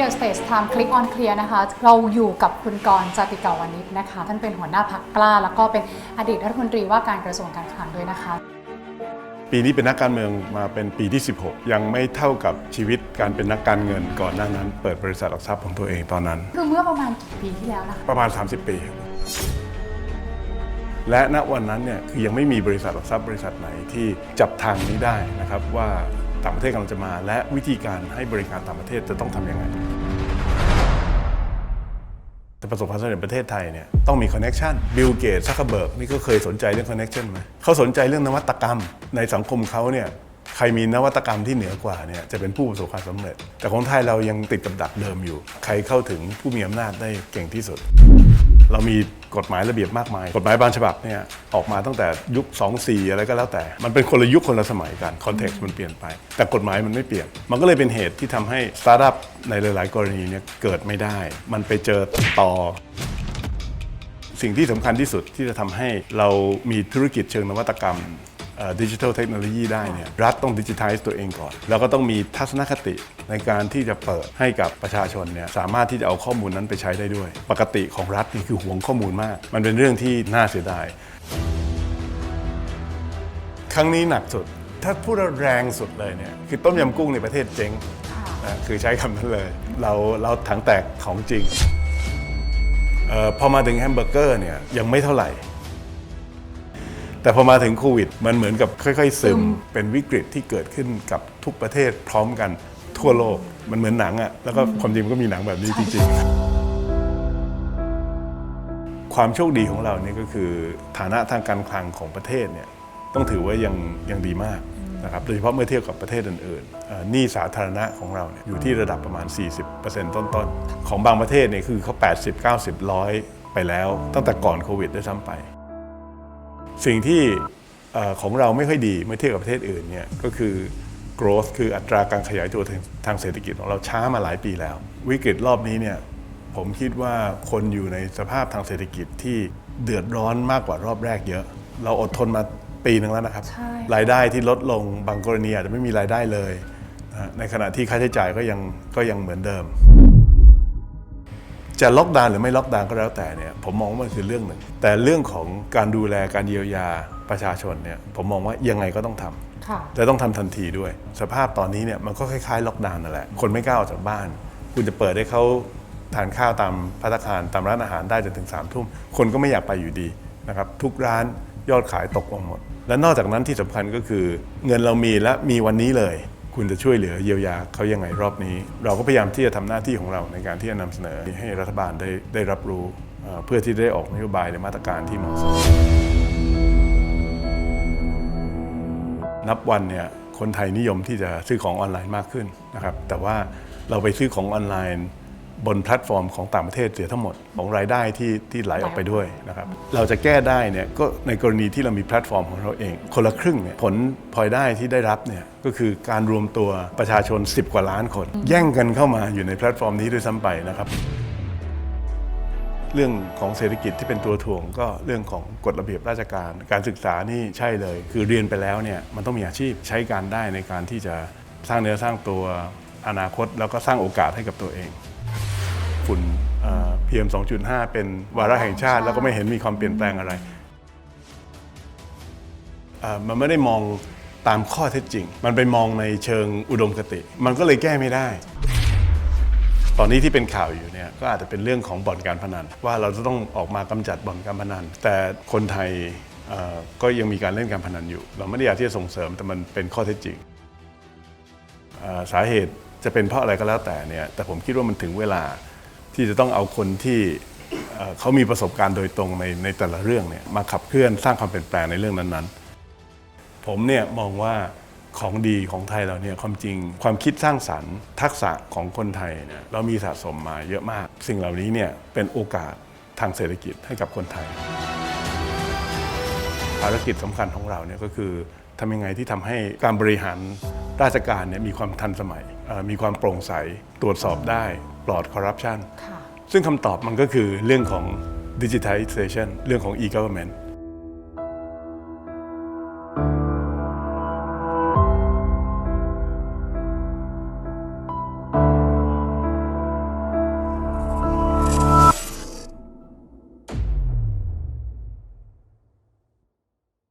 The Stage Time Click on Clear นะคะ เราอยู่กับคุณกรณ์จติกาวานิชนะคะ ท่านเป็นหัวหน้าพักกล้า แล้วก็เป็นอดีตรัฐมนตรีว่าการกระทรวงการคลังด้วยนะคะ ปีนี้เป็นนักการเมืองมาเป็นปีที่ 16 ยังไม่เท่ากับชีวิตการเป็นนักการเงินก่อนหน้านั้น เปิดบริษัทหลักทรัพย์ของตัวเองตอนนั้น คือเมื่อประมาณกี่ปีที่แล้วนะคะประมาณ 30 ปีและณวันนั้นเนี่ยคือยังไม่มีบริษัทหลักทรัพย์บริษัทไหนที่จับทางนี้ได้นะครับว่า ต่างประเทศกำลังจะมา และวิธีการให้บริการต่างประเทศจะต้องทำยังไงจะประสบความสำเร็จประเทศไทยเนี่ยต้องมีคอนเน็ชันบิลเกตซักเคเบิร์กนี่ก็เคยสนใจเรื่องคอนเน็ชันไหมเขาสนใจเรื่องนวัตกรรม ในสังคมเขาเนี่ยใครมีนวัตกรรมที่เหนือกว่าเนี่ยจะเป็นผู้ประสบความสำเร็จ แต่ของไทยเรายังติดกับดักเดิมอยู่ ใครเข้าถึงผู้มีอำนาจได้เก่งที่สุด เรามี กฎหมายระเบียบมากมาย กฎหมายบางฉบับเนี่ยออกมาตั้งแต่ยุค 2-4 อะไรก็แล้วแต่ มันเป็นคนละยุคคนละสมัยกันคอนเท็กซ์มันเปลี่ยนไป แต่กฎหมายมันไม่เปลี่ยน มันก็เลยเป็นเหตุที่ทำให้สตาร์ทอัพในหลาย ๆ กรณีเนี่ยเกิดไม่ได้ มันไปเจอต่อสิ่งที่สำคัญที่สุดที่จะทำให้เรามีธุรกิจเชิงนวัตกรรม ดิจิทัลเทคโนโลยีได้เนี่ยรัฐต้องดิจิทัลตัวเองก่อน แล้วก็ต้องมีทัศนคติในการที่จะเปิดให้กับประชาชนเนี่ยสามารถที่จะเอาข้อมูลนั้นไปใช้ได้ด้วย ปกติของรัฐนี่คือหวงข้อมูลมาก มันเป็นเรื่องที่น่าเสียดาย ครั้งนี้หนักสุด ถ้าพูดว่าแรงสุดเลยเนี่ยคือต้มยำกุ้งในประเทศเจ๊งนะคือใช้คำนั้นเลย เราเราถังแตกของจริงเออพอมาถึงแฮมเบอร์เกอร์เนี่ยยังไม่เท่าไหร่ แต่พอมาถึงโควิด มันเหมือนกับค่อย ๆ ซึมเป็นวิกฤตที่เกิดขึ้นกับทุกประเทศพร้อมกันทั่วโลกมันเหมือนหนังอะแล้วก็ความจริงมันก็มีหนังแบบนี้จริงๆ ความโชคดีของเราเนี่ยก็คือฐานะทางการคลังของประเทศเนี่ยต้องถือว่ายังยังดีมากนะครับโดยเฉพาะเมื่อเทียบกับประเทศอื่นๆเอ่อหนี้สาธารณะของเราเนี่ยอยู่ที่ระดับประมาณ 40%ต้นๆ ของบางประเทศเนี่ยคือเขา80 90ร้อยไปแล้ว ตั้งแต่ก่อนโควิดด้วยซ้ำไป สิ่งที่เอ่อของเราไม่ค่อยดีเมื่อเทียบกับประเทศอื่นเนี่ยก็คือ growth คืออัตราการขยายตัวทางทางเศรษฐกิจของเราช้ามาหลายปีแล้ว วิกฤตรอบนี้เนี่ยผมคิดว่าคนอยู่ในสภาพทางเศรษฐกิจที่เดือดร้อนมากกว่ารอบแรกเยอะ เราอดทนมาปีหนึ่งแล้วนะครับใช่รายได้ที่ลดลงบางกรณีอาจจะไม่มีรายได้เลยนะฮะในขณะที่ค่าใช้จ่ายก็ยังก็ยังเหมือนเดิม จะล็อกดาวน์หรือไม่ล็อกดาวน์ก็แล้วแต่เนี่ยผมมองว่ามันคือเรื่องหนึ่ง แต่เรื่องของการดูแลการเยียวยาประชาชนเนี่ยผมมองว่ายังไงก็ต้องทำค่ะแต่ต้องทำทันทีด้วย สภาพตอนนี้เนี่ยมันก็คล้ายๆล็อกดาวน์นั่นแหละคนไม่กล้าออกจากบ้าน คุณจะเปิดให้เขาทานข้าวตามพัตตาคารตามร้านอาหารได้จนถึง3ามทุ่มคนก็ไม่อยากไปอยู่ดีนะครับทุกร้านยอดขายตกลงหมด และนอกจากนั้นที่สำคัญก็คือ เงินเรามีและมีวันนี้เลย คุณจะช่วยเหลือเยียวยาเขายังไงรอบนี้ เราก็พยายามที่จะทำหน้าที่ของเราในการที่จะนำเสนอให้รัฐบาลได้ได้รับรู้เพื่อที่ได้ออกนโยบายหรือมาตรการที่เหมาะสม นับวันเนี่ยคนไทยนิยมที่จะซื้อของออนไลน์มากขึ้นนะครับแต่ว่าเราไปซื้อของออนไลน์ บนแพลตฟอร์มของต่างประเทศเสียทั้งหมดของรายได้ที่ที่ไหลออกไปด้วยนะครับเราจะแก้ได้เนี่ยก็ในกรณีที่เรามีแพลตฟอร์มของเราเอง คนละครึ่งเนี่ยผลพลอยได้ที่ได้รับเนี่ยก็คือการรวมตัวประชาชน 10 กว่าล้านคน แย่งกันเข้ามาอยู่ในแพลตฟอร์มนี้ด้วยซ้ำไปนะครับ เรื่องของเศรษฐกิจที่เป็นตัวถ่วงก็เรื่องของกฎระเบียบราชการ การศึกษานี่ใช่เลย คือเรียนไปแล้วเนี่ยมันต้องมีอาชีพใช้การได้ในการที่จะสร้างเนื้อสร้างตัวอนาคต แล้วก็สร้างโอกาสให้กับตัวเอง ฝุ่นพีเอ็ม2.5 เป็นวาระแห่งชาติ แล้วก็ไม่เห็นมีความเปลี่ยนแปลงอะไรเอ่อมันไม่ได้มองตามข้อเท็จจริง มันไปมองในเชิงอุดมคติ มันก็เลยแก้ไม่ได้ ตอนนี้ที่เป็นข่าวอยู่เนี่ยก็อาจจะเป็นเรื่องของบ่อนการพนัน ว่าเราจะต้องออกมากำจัดบ่อนการพนัน แต่คนไทยเอ่อก็ยังมีการเล่นการพนันอยู่ เราไม่ได้อยากที่จะส่งเสริมแต่มันเป็นข้อเท็จจริงเอ่อสาเหตุจะเป็นเพราะอะไรก็แล้วแต่เนี่ยแต่ผมคิดว่ามันถึงเวลา ที่จะต้องเอาคนที่เขามีประสบการณ์โดยตรงในในแต่ละเรื่องเนี่ยมาขับเคลื่อนสร้างความเปลี่ยนแปลงในเรื่องนั้นๆ ผมเนี่ยมองว่าของดีของไทยเราเนี่ยความจริงความคิดสร้างสรรค์ ทักษะของคนไทยเนี่ยเรามีสะสมมาเยอะมาก สิ่งเหล่านี้เนี่ยเป็นโอกาสทางเศรษฐกิจให้กับคนไทย ภารกิจสำคัญของเราเนี่ยก็คือทำยังไงที่ทำให้การบริหารราชการเนี่ยมีความทันสมัยมีความโปร่งใสตรวจสอบได้ ปลอดคอร์รัปชันค่ะซึ่งคำตอบมันก็คือเรื่องของ digitization เรื่องของ e-government